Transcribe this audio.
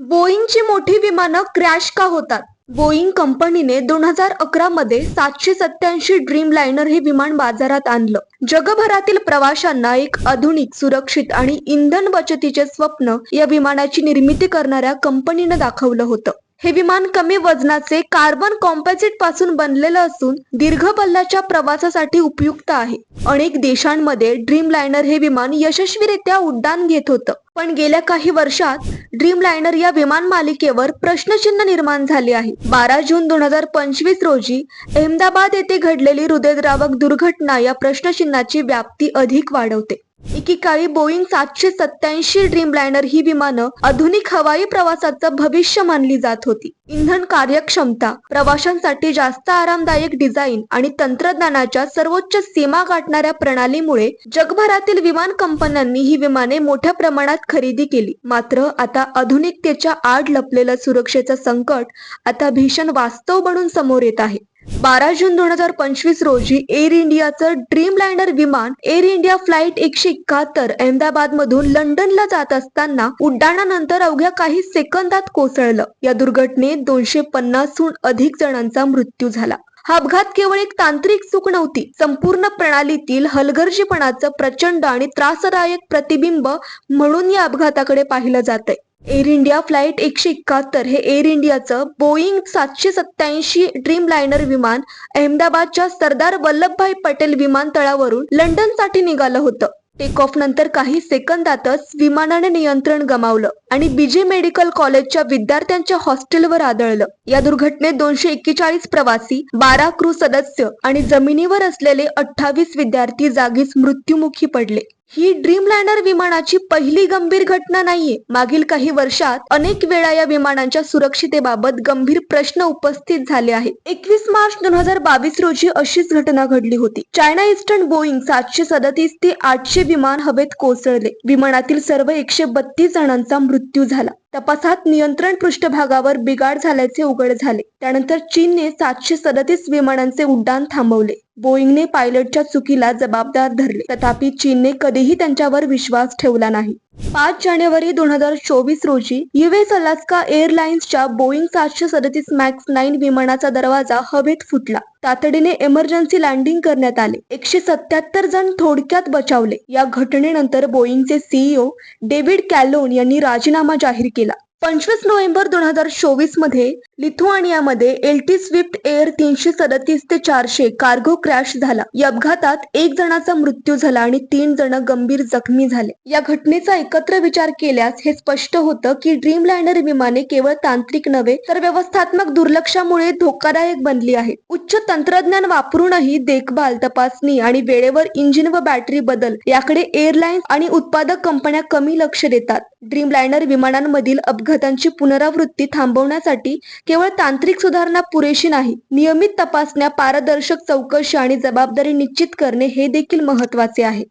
बोईंगची मोठी विमानं क्रॅश का होतात? बोईंग कंपनीने दोन हजार अकरा मध्ये सातशे सत्याऐंशी ड्रीम लायनर हे विमान बाजारात आणलं. जगभरातील प्रवाशांना एक आधुनिक सुरक्षित आणि इंधन बचतीचे स्वप्न या विमानाची निर्मिती करणाऱ्या कंपनीनं दाखवलं होतं. हे विमान कमी वजनाचे कार्बन कॉम्पॅसिटपासून बनलेलं असून दीर्घ पल्ल्याच्या प्रवासासाठी उपयुक्त आहे. अनेक देशांमध्ये ड्रीम लायनर हे विमान यशस्वीरित्या उड्डाण घेत होतं. पण गेल्या काही वर्षात ड्रीम लायनर या विमान मालिकेवर प्रश्नचिन्ह निर्माण झाले आहे. बारा जून दोन हजार पंचवीस रोजी अहमदाबाद येथे घडलेली हृदयद्रावक दुर्घटना या प्रश्नचिन्हाची व्याप्ती अधिक वाढवते. एकेकाळी बोईंग सातशे सत्याऐंशी ड्रीम लायनर ही विमानं आधुनिक हवाई प्रवासाचं भविष्य मानली जात होती. इंधन कार्यक्षमता प्रवाशांसाठी जास्त आरामदायक डिझाईन आणि तंत्रज्ञानाच्या सर्वोच्च सीमा गाठणाऱ्या प्रणालीमुळे जगभरातील विमान कंपन्यांनी ही विमाने मोठ्या प्रमाणात खरेदी केली. मात्र आता आधुनिकतेच्या आड लपलेलं सुरक्षेचं संकट आता भीषण वास्तव बनून समोर येत आहे. बारा जून दोन हजार पंचवीस रोजी एअर इंडियाचं ड्रीम लायनर विमान एअर इंडिया फ्लाईट एकशे बहात्तर अहमदाबादमधून लंडनला जात असताना उड्डाणानंतर अवघ्या काही सेकंदात कोसळलं. या दुर्घटनेत दोनशे पन्नासहून अधिक जणांचा मृत्यू झाला. हा अपघात केवळ एक तांत्रिक चूक नव्हती संपूर्ण प्रणालीतील हलगर्जीपणाचं प्रचंड आणि त्रासदायक प्रतिबिंब म्हणून या अपघाताकडे पाहिलं जात एअर इंडिया फ्लाईट एकशे एकाहत्तर हे एअर इंडियाचं बोईंग सातशे सत्याऐंशी ड्रीम लायनर विमान अहमदाबादच्या सरदार वल्लभभाई पटेल विमानतळावरून लंडनसाठी निघालं होतं. टेक ऑफ नंतर काही सेकंदातच विमानाने नियंत्रण गमावलं आणि बीजे मेडिकल कॉलेजच्या विद्यार्थ्यांच्या हॉस्टेलवर आदळलं. या दुर्घटनेत दोनशे एक्केचाळीस प्रवासी बारा क्रू सदस्य आणि जमिनीवर असलेले अठ्ठावीस विद्यार्थी जागीच मृत्युमुखी पडले. ही ड्रीमलँडर विमानाची पहिली गंभीर घटना नाहीये. मागील काही वर्षात अनेक वेळा या विमानांच्या सुरक्षितेबाबत गंभीर प्रश्न उपस्थित झाले आहेत. एकवीस मार्च दोन हजार बावीस रोजी अशीच घटना घडली होती. चायना ईस्टर्न बोईंग सातशे सदतीस ते आठशे विमान हवेत कोसळले. विमानातील सर्व एकशे बत्तीस जणांचा मृत्यू झाला. तपासात नियंत्रण पृष्ठभागावर बिघाड झाल्याचे उघड झाले. त्यानंतर चीनने सातशे सदतीस विमानांचे उड्डाण थांबवले. बोईंगने पायलटच्या चुकीला जबाबदार धरले. तथापि चीनने कधीही त्यांच्यावर विश्वास ठेवला नाही. पाच जानेवारी दोन हजार चोवीस रोजी युएस अलास्का एअरलाइन्सच्या बोईंग सातशे सदतीस मॅक्स नाईन विमानाचा दरवाजा हवेत फुटला. तातडीने इमर्जन्सी लँडिंग करण्यात आले. एकशे सत्याहत्तर जण थोडक्यात बचावले. या घटनेनंतर बोईंगचे सीईओ डेव्हिड कॅलोन यांनी राजीनामा जाहीर केला. पंचवीस नोव्हेंबर दोन हजार चोवीसमध्ये लिथुआनियामध्ये एलटी स्विफ्ट एअर तीनशे सदतीस ते चारशे कार्गो क्रॅश झाला. या अपघातात एक जणाचा मृत्यू झाला आणि तीन जण गंभीर जखमी झाले. या घटनेचा एकत्र विचार केल्यास हे स्पष्ट होतं की ड्रीम लायनर विमाने केवळ तांत्रिक नव्हे तर व्यवस्थात्मक दुर्लक्षामुळे धोकादायक बनली आहेत उच्च तंत्रज्ञान वापरूनही देखभाल तपासणी आणि वेळेवर इंजिन व बॅटरी बदल याकडे एअरलाइन्स आणि उत्पादक कंपन्या कमी लक्ष देतात. ड्रीम लायनर विमानांमधील अपघातांची पुनरावृत्ती थांबवण्यासाठी केवळ तांत्रिक सुधारणा पुरेशी नाही नियमित तपासण्या पारदर्शक चौकशी आणि जबाबदारी निश्चित करणे हे देखील महत्त्वाचे आहे.